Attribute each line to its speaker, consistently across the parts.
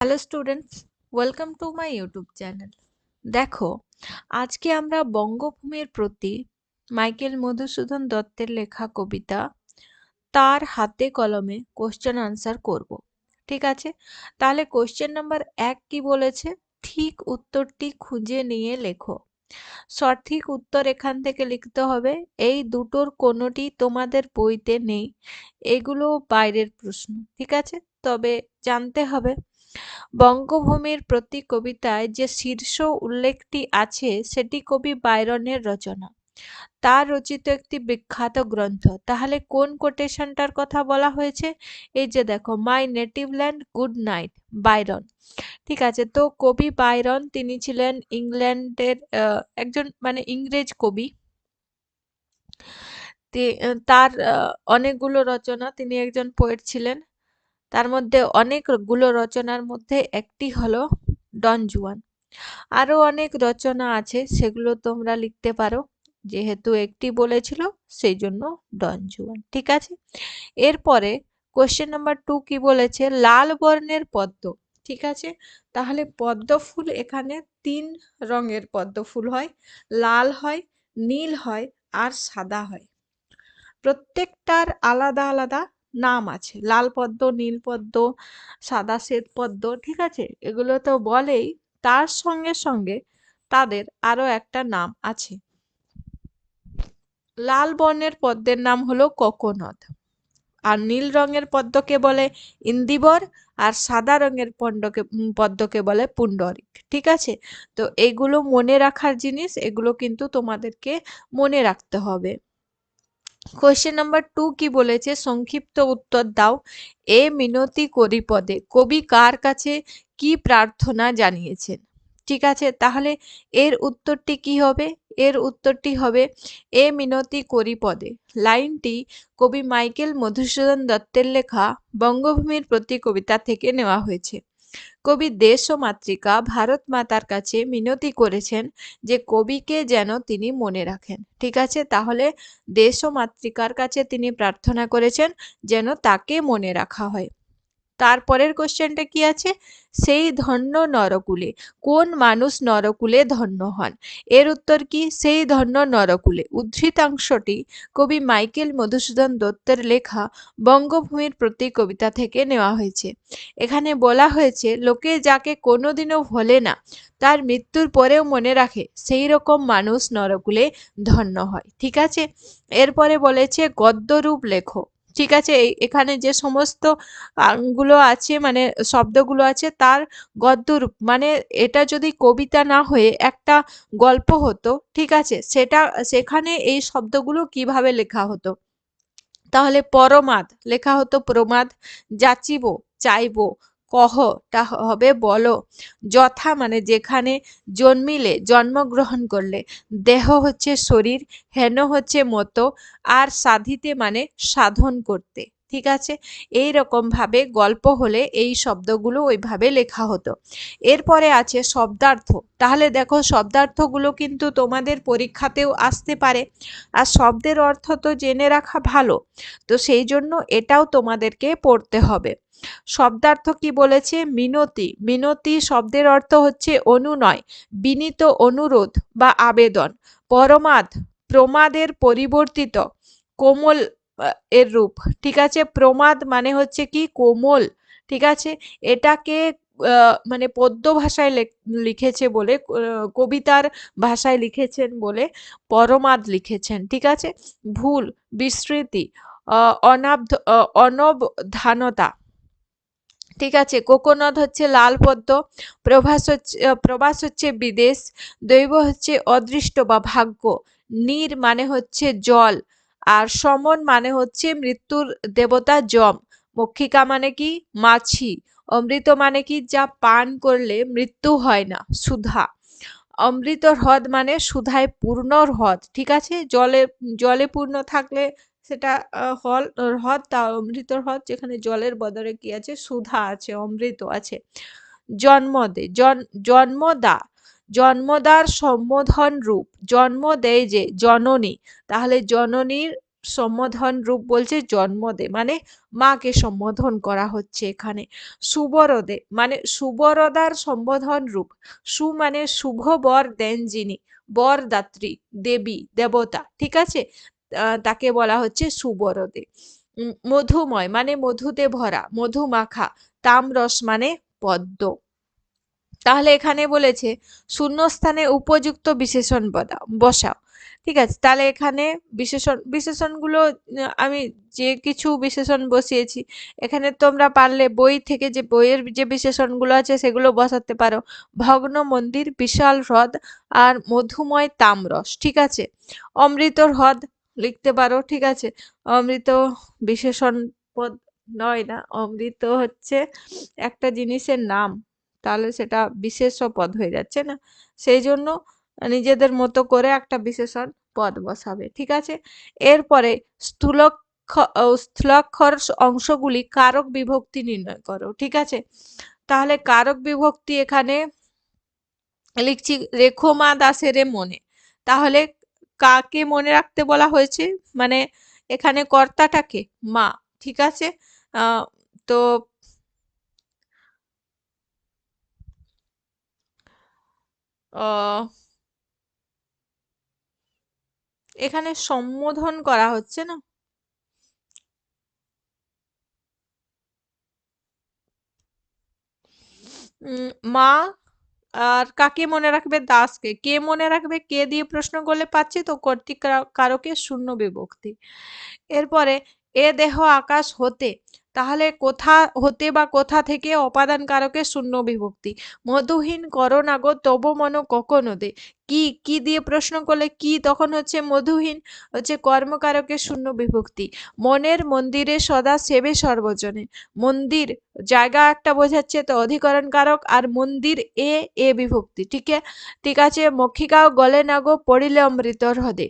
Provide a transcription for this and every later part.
Speaker 1: Hello students welcome to my YouTube channel দেখো, আজকে আমরা বঙ্গভূমির প্রতি মাইকেল মধুসূদন দত্তের লেখা কবিতা তার হাতে কলমে কোশ্চেন আনসার করব। ঠিক আছে? তাহলে কোশ্চেন নাম্বার এক কি বলেছে? ঠিক উত্তরটি খুঁজে নিয়ে লেখো। সঠিক উত্তর এখান থেকে লিখতে হবে, এই দুটোর কোনোটি তোমাদের বইতে নেই, এগুলো বাইরের প্রশ্ন। ঠিক আছে? তবে জানতে হবে বঙ্গভূমির প্রতি কবিতায় যে শীর্ষ উল্লেখটি আছে, সেটি কবি বাইরনের রচনা। তার রচিত একটি বিখ্যাত গ্রন্থ। তাহলে কোন কোটেশনটার কথা বলা হয়েছে? এই যে দেখো my native land good night Byron ঠিক আছে, তো কবি বাইরন, তিনি ছিলেন ইংল্যান্ডের একজন মানে ইংরেজ কবি। তার অনেকগুলো রচনা, তিনি একজন পোয়েট ছিলেন। তার মধ্যে অনেকগুলো রচনার মধ্যে একটি হলো ডন জুয়ান। আরও অনেক রচনা আছে, সেগুলো তোমরা লিখতে পারো। যেহেতু একটি বলেছিল সেই জন্য ডন জুয়ান, ঠিক আছে? এরপরে কোশ্চেন নাম্বার টু কি বলেছে? লাল বর্ণের পদ্ম, ঠিক আছে? তাহলে পদ্ম ফুল এখানে তিন রঙের পদ্ম ফুল হয়। লাল হয়, নীল হয় আর সাদা হয়। প্রত্যেকটার আলাদা আলাদা নাম আছে। লাল পদ্ম, নীল পদ্ম, সাদা শ্বেত পদ্ম, ঠিক আছে? এগুলো তো বলেই তার সঙ্গে সঙ্গে তাদের আরও একটা নাম আছে। লাল বর্ণের পদ্মের নাম হলো কোকোনদ আর নীল রঙের পদ্মকে বলে ইন্দিবর, আর সাদা রঙের পণ্ডকে পদ্মকে বলে পুণ্ডরিক, ঠিক আছে? তো এগুলো মনে রাখার জিনিস, এগুলো কিন্তু তোমাদেরকে মনে রাখতে হবে। কোয়েশ্চেন নাম্বার টু কি বলেছে? সংক্ষিপ্ত উত্তর দাও। এ মিনতি করি পদে। কবি কার কাছে কি প্রার্থনা জানিয়েছেন? ঠিক আছে, তাহলে এর উত্তরটি কি হবে? এর উত্তরটি হবে, এ মিনতি করি পদে। লাইনটি কবি মাইকেল মধুসূদন দত্তের লেখা বঙ্গভূমির প্রতি কবিতা থেকে নেওয়া হয়েছে। কবি দেশ ও মাতৃকা ভারত মাতার কাছে মিনতি করেছেন যে কবিকে যেন তিনি মনে রাখেন। ঠিক আছে? তাহলে দেশ ও মাতৃকার কাছে তিনি প্রার্থনা করেছেন যেন তাকে মনে রাখা হয়। তারপরের কোশ্চেনটা কি আছে? সেই ধন্য নরকুলে, কোন মানুষ নরকুলে ধন্য হন? এর উত্তর কি? সেই ধন্য নরকুলে। উদ্ধৃতাংশটি কবি মাইকেল মধুসূদন দত্তের লেখা বঙ্গভূমির প্রতি কবিতা থেকে নেওয়া হয়েছে। এখানে বলা হয়েছে, লোকে যাকে কোনোদিনও ভোলে না, তার মৃত্যুর পরেও মনে রাখে, সেই রকম মানুষ নরকুলে ধন্য হয়। ঠিক আছে? এরপরে বলেছে, গদ্যরূপ লেখো। ঠিক আছে এখানে যে সমস্তগুলো আছে মানে শব্দগুলো আছে, তার গদ্যরূপ মানে এটা যদি কবিতা না হয়ে একটা গল্প হতো, ঠিক আছে, সেটা, সেখানে এই শব্দগুলো কীভাবে লেখা হতো? তাহলে পরমাদ, লেখা হতো প্রমাদ, যাচিব, চাইব কহটা হবে বলো। যথা মানে যেখানে জন্মিলে, জন্মগ্রহণ করলে। দেহ হচ্ছে শরীর, হেন হচ্ছে মতো, আর সাধিতে মানে সাধন করতে। ঠিক আছে? এই ভাবে গল্প হলে এই শব্দগুলো ওইভাবে লেখা হতো। এরপরে আছে শব্দার্থ। তাহলে দেখো শব্দার্থগুলো কিন্তু তোমাদের পরীক্ষাতেও আসতে পারে। আর শব্দের অর্থ তো জেনে রাখা ভালো। তো সেই জন্য এটাও তোমাদেরকে পড়তে হবে। শব্দার্থ কি বলেছে? মিনতি। মিনতি শব্দের অর্থ হচ্ছে অনুনয়, বিনীত অনুরোধ বা আবেদন, পরমাদ, প্রমাদের পরিবর্তিত, কোমল এর রূপ। ঠিক আছে? প্রমাদ মানে হচ্ছে কি? কোমল। ঠিক আছে? এটাকে মানে পদ্য ভাষায় লিখেছে বলে কবিতার ভাষায় লিখেছেন বলে পরমাদ লিখেছেন। ঠিক আছে? ভুল বিস্মৃতি অনাব্ধ অনবধানতা। ঠিক আছে? কোকোনদ হচ্ছে লাল পদ্ম, প্রভাস হচ্ছে প্রবাস হচ্ছে বিদেশ, দৈব হচ্ছে অদৃষ্ট বা ভাগ্য, নীর মানে হচ্ছে জল। আর সমন মানে হচ্ছে মৃত্যুর দেবতা যম। মক্ষিকা মানে কি? মাছি। অমৃত মানে কি? যা পান করলে মৃত্যু হয় না, সুধা। অমৃত হ্রদ মানে সুধায় পূর্ণ হ্রদ, ঠিক আছে? জলে জলে পূর্ণ থাকলে সেটা হল, হ্রদ, তা অমৃত হ্রদ, যেখানে জলের বদলে কি আছে? সুধা আছে, অমৃত আছে। জন্মদে জন্মদা। জন্মদার সম্বোধন রূপ, জন্ম দেয় যে জননী। তাহলে জননীর সম্বোধন রূপ বলছে জন্ম দে মানে মাকে সম্বোধন করা হচ্ছে এখানে। সুবরদে মানে সুবরদার সম্বোধন রূপ। সু মানে শুভ বর দেন যিনি, বরদাত্রী, দেবী, দেবতা, ঠিক আছে? তাকে বলা হচ্ছে সুবরদে। মধুময় মানে মধুতে ভরা মধু মাখা তামরস মানে পদ্ম। তাহলে এখানে বলেছে, শূন্যস্থানে উপযুক্ত বিশেষণ বসাও। ঠিক আছে, তাহলে এখানে বিশেষণ, বিশেষণগুলো, আমি যে কিছু বিশেষণ বসিয়েছি, এখানে তোমরা পারলে বই থেকে যে বইয়ের যে বিশেষণগুলো আছে সেগুলো বসাতে পারো। ভগ্ন মন্দির, বিশাল হ্রদ আর মধুময় তামরস, ঠিক আছে? অমৃত হ্রদ লিখতে পারো, ঠিক আছে? অমৃত বিশেষণ পদ, নয় না, অমৃত হচ্ছে একটা জিনিসের নাম। তাহলে সেটা বিশেষ পদ হয়ে যাচ্ছে, না? সেই জন্য নিজেদের মতো করে একটা বিশেষণ পদ বসাবে, ঠিক আছে? এরপরে স্থূলক স্থূলাক্ষর অংশগুলি কারক বিভক্তি নির্ণয় করো, ঠিক আছে? তাহলে কারক বিভক্তি এখানে লিখছি রেখো মা দাসের মনে। তাহলে কাকে মনে রাখতে বলা হয়েছে? মানে এখানে কর্তাটাকে, মা, ঠিক আছে? তো এখানে সম্বোধন করা হচ্ছে না? মা আর কাকে মনে রাখবে? দাসকে। কে মনে রাখবে? কে দিয়ে প্রশ্ন করলে পাচ্ছি? তো কর্তৃক কারকে শূন্য বিভক্তি। এরপরে, এ দেহ আকাশ হতে তাহলে কোথা হতে বা কোথা থেকে অপাদান কারকে শূন্য বিভক্তি মধুহীন করোনাগো তব মন কখনো দে। কি কি দিয়ে প্রশ্ন করলে কি? তখন হচ্ছে মধুহীন হচ্ছে কর্মকারকের শূন্য বিভক্তি। মনের মন্দিরে সদা সেবে সর্বজনে মন্দির জায়গা একটা বোঝাচ্ছে তো অধিকরণ কারক আর মন্দির এ এ বিভক্তি। ঠিক ঠিক আছে, মক্ষিকাও গলে না গো, পড়িলে অমৃত হ্রদে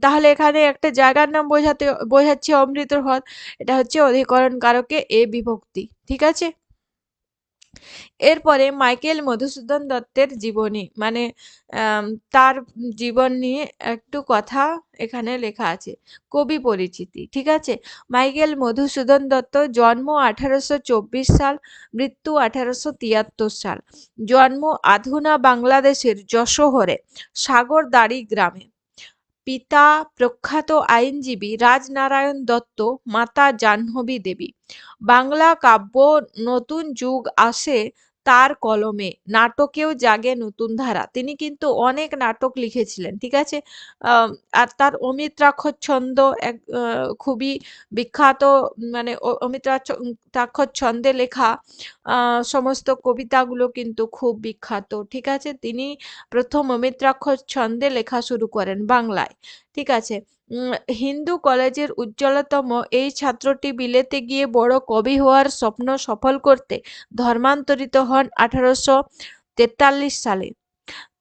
Speaker 1: তাহলে এখানে একটা জায়গার নাম বোঝাতে, বোঝাচ্ছে অমৃত হ্রদ এটা হচ্ছে অধিকরণ কারকে এ বিভক্তি। ঠিক আছে? এরপরে মাইকেল মধুসূদন দত্তের জীবনী মানে তার জীবন নিয়ে একটু কথা এখানে লেখা আছে, কবি পরিচিতি, ঠিক আছে? মাইকেল মধুসূদন দত্ত জন্ম আঠারোশো চব্বিশ সাল, মৃত্যু আঠারোশো তিয়াত্তর সাল। জন্ম আধুনা বাংলাদেশের যশোহরে সাগর সাগরদাড়ি গ্রামে। পিতা প্রখ্যাত আইনজীবী রাজনারায়ণ দত্ত মাতা জাহ্নবী দেবী। বাংলা কাব্য নতুন যুগ আসে তার কলমে। নাটকেও জাগে নতুন ধারা। তিনি কিন্তু অনেক নাটক লিখেছিলেন, ঠিক আছে? আর তার অমিত্রাক্ষর ছন্দ এক খুবই বিখ্যাত মানে অমিত্রাক্ষর ছন্দে লেখা সমস্ত কবিতাগুলো কিন্তু খুব বিখ্যাত, ঠিক আছে? তিনি প্রথম অমিত্রাক্ষর ছন্দে লেখা শুরু করেন বাংলায়। ঠিক আছে। হিন্দু কলেজের উজ্জ্বলতম এই ছাত্রটি বিলেতে গিয়ে বড় কবি হওয়ার স্বপ্ন সফল করতে ধর্মান্তরিত হন আঠারোশো তেতাল্লিশ সালে।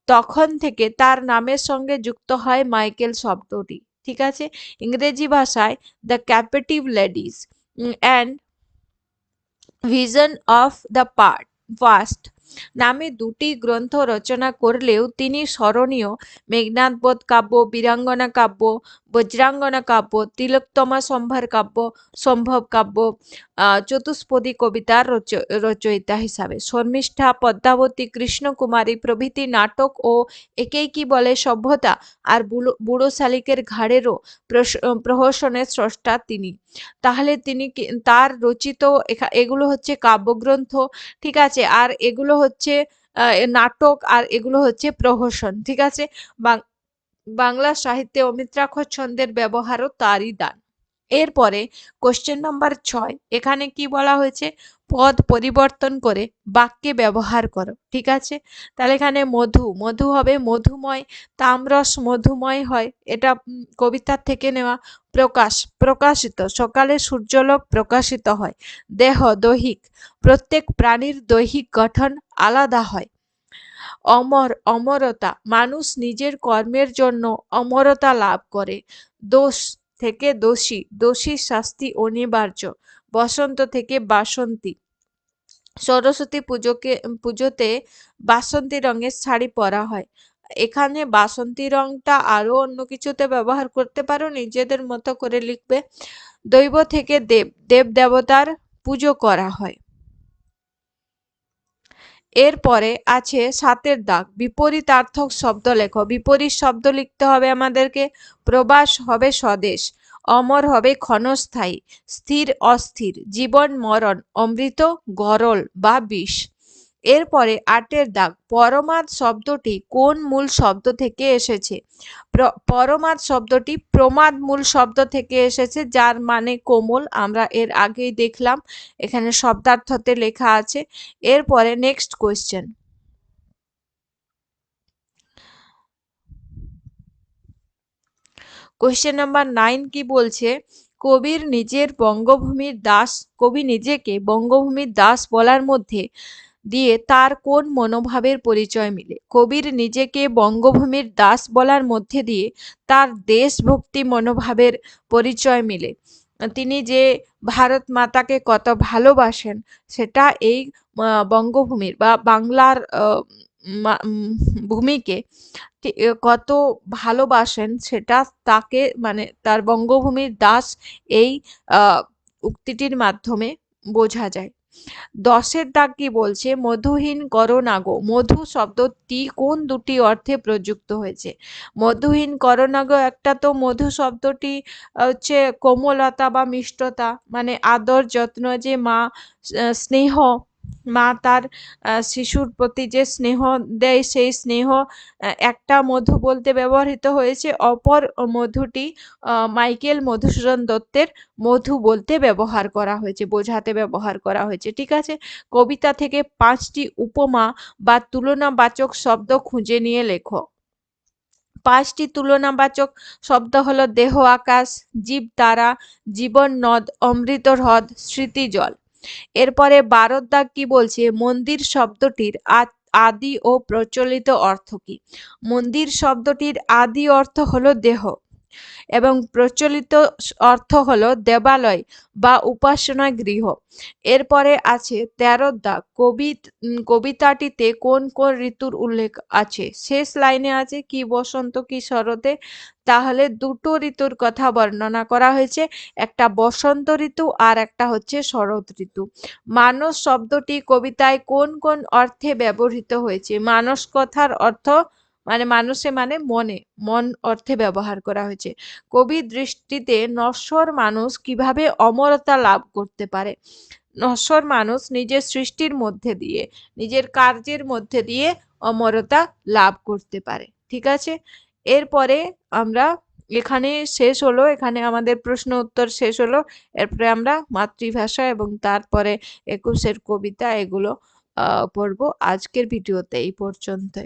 Speaker 1: তখন থেকে তার নামের সঙ্গে যুক্ত হয় মাইকেল শব্দটি। ঠিক আছে? ইংরেজি ভাষায় the captive ladies and vision of the part fast নামে দুটি গ্রন্থ রচনা করলেও তিনি স্মরণীয় মেঘনাথবোধ কাব্য বীরাঙ্গনা কাব্য বজ্রাঙ্গনা কাব্য তিলোত্তমা সম্ভার কাব্য, সম্ভব কাব্য চতুষ্পদী কবিতার রচয়িতা হিসাবে। শর্মিষ্ঠা, পদ্মাবতী, কৃষ্ণকুমারী প্রভৃতি নাটক ও একেই কি বলে সভ্যতা? আর বুড়ো শালিকের ঘাড়েরও প্রহসনের স্রষ্টা তিনি। তাহলে তিনি তার রচিত এগুলো হচ্ছে কাব্যগ্রন্থ, ঠিক আছে? আর এগুলো হচ্ছে নাটক, আর এগুলো হচ্ছে প্রহসন, ঠিক আছে? বাংলা সাহিত্যে অমিত্রাক্ষর ছন্দের ব্যবহারও তারই দান। এরপরে কোশ্চেন নাম্বার ছয়, এখানে কি বলা হয়েছে? পদ পরিবর্তন করে বাক্যে ব্যবহার করো, ঠিক আছে? তাহলে এখানে মধু মধু হবে মধুময়, তামরস মধুময় হয়, এটা কবিতার থেকে নেওয়া প্রকাশ, প্রকাশিত, সকালে সূর্যলোক প্রকাশিত হয়, দেহ দৈহিক, প্রত্যেক প্রাণীর দৈহিক গঠন আলাদা হয় অমর, অমরতা। মানুষ নিজের কর্মের জন্য অমরতা লাভ করে। দোষ থেকে দোষী দোষীর শাস্তি অনিবার্য। বসন্ত থেকে বাসন্তী। সরস্বতী পুজোকে, পুজোতে বাসন্তী রঙের শাড়ি পরা হয়। এখানে বাসন্তী রংটা আরও অন্য কিছুতে ব্যবহার করতে পারো। নিজেদের মতো করে লিখবে। দৈব থেকে দেব দেব দেবতার পুজো করা হয়। এরপরে আছে সাতের দাগ। বিপরীতার্থক শব্দ লেখো বিপরীত শব্দ লিখতে হবে আমাদেরকে। প্রবাস হবে স্বদেশ। অমর হবে ক্ষণস্থায়ী। স্থির অস্থির। জীবন মরণ। অমৃত গরল বা বিষ। এরপরে আটের দাগ। পরমাদ শব্দটি কোন মূল শব্দ থেকে এসেছে? পরমাদ শব্দটি প্রমাদ মূল শব্দ থেকে এসেছে, যার মানে কোমল। আমরা এর আগেই দেখলাম, এখানে শব্দার্থতে লেখা আছে। এরপরে next question question number nine কি বলছে? কবির নিজের বঙ্গভূমির দাস কবি নিজেকে বঙ্গভূমির দাস বলার মধ্যে দিয়ে তার কোন মনোভাবের পরিচয় মিলে। কবির নিজেকে বঙ্গভূমির দাস বলার মধ্যে দিয়ে তার দেশভক্তি মনোভাবের পরিচয় মিলে। তিনি যে ভারত মাতাকে কত ভালোবাসেন, সেটা এই বঙ্গভূমির বা বাংলার ভূমিকে কত ভালোবাসেন, সেটা তাকে মানে তার বঙ্গভূমির দাস এই উক্তিটির মাধ্যমে বোঝা যায়। দশের দাগ কি বলছে? মধুহীন করোনাগো মধু শব্দটি কোন দুটি অর্থে প্রযুক্ত হয়েছে? মধুহীন করণাগো একটা তো মধু শব্দটি হচ্ছে কোমলতা বা মিষ্টতা মানে আদর, যত্ন, যে মা স্নেহ মা তার শিশুর প্রতি যে স্নেহ দেয়, সেই স্নেহ একটা মধু বলতে ব্যবহৃত হয়েছে। অপর মধুটি মাইকেল মধুসূদন দত্তের মধু বলতে ব্যবহার করা হয়েছে, বোঝাতে ব্যবহার করা হয়েছে। ঠিক আছে? কবিতা থেকে পাঁচটি উপমা বা তুলনাবাচক শব্দ খুঁজে নিয়ে লেখো। পাঁচটি তুলনাবাচক শব্দ হলো দেহ আকাশ জীব তারা জীবন নদ, অমৃত হ্রদ স্মৃতিজল এরপরে বারোর দাগ কি বলছে? মন্দির শব্দটির আদি ও প্রচলিত অর্থ কি? মন্দির শব্দটির আদি অর্থ হলো দেহ। এবং প্রচলিত অর্থ হল দেবালয় বা উপাসনা গৃহ। এরপরে আছে তেরো দাগ কবি কবিতাটিতে কোন কোন ঋতুর উল্লেখ আছে? শেষ লাইনে আছে, কি বসন্ত, কি শরতে? তাহলে দুটো ঋতুর কথা বর্ণনা করা হয়েছে, একটা বসন্ত ঋতু আর একটা হচ্ছে শরৎ ঋতু। মানস শব্দটি কবিতায় কোন কোন অর্থে ব্যবহৃত হয়েছে? মানস কথার অর্থ মানে মানুষে মানে মনে, মন অর্থে ব্যবহার করা হয়েছে। কবির দৃষ্টিতে নশ্বর মানুষ কীভাবে অমরতা লাভ করতে পারে? নশ্বর মানুষ নিজের সৃষ্টির মধ্যে দিয়ে, নিজের কার্যের মধ্যে দিয়ে অমরতা লাভ করতে পারে। ঠিক আছে? এরপরে আমরা এখানে শেষ হলো, এখানে আমাদের প্রশ্ন উত্তর শেষ হলো। এরপরে আমরা মাতৃভাষা এবং তারপরে একুশের কবিতা এগুলো পড়ব। আজকের ভিডিওতে এই পর্যন্তই।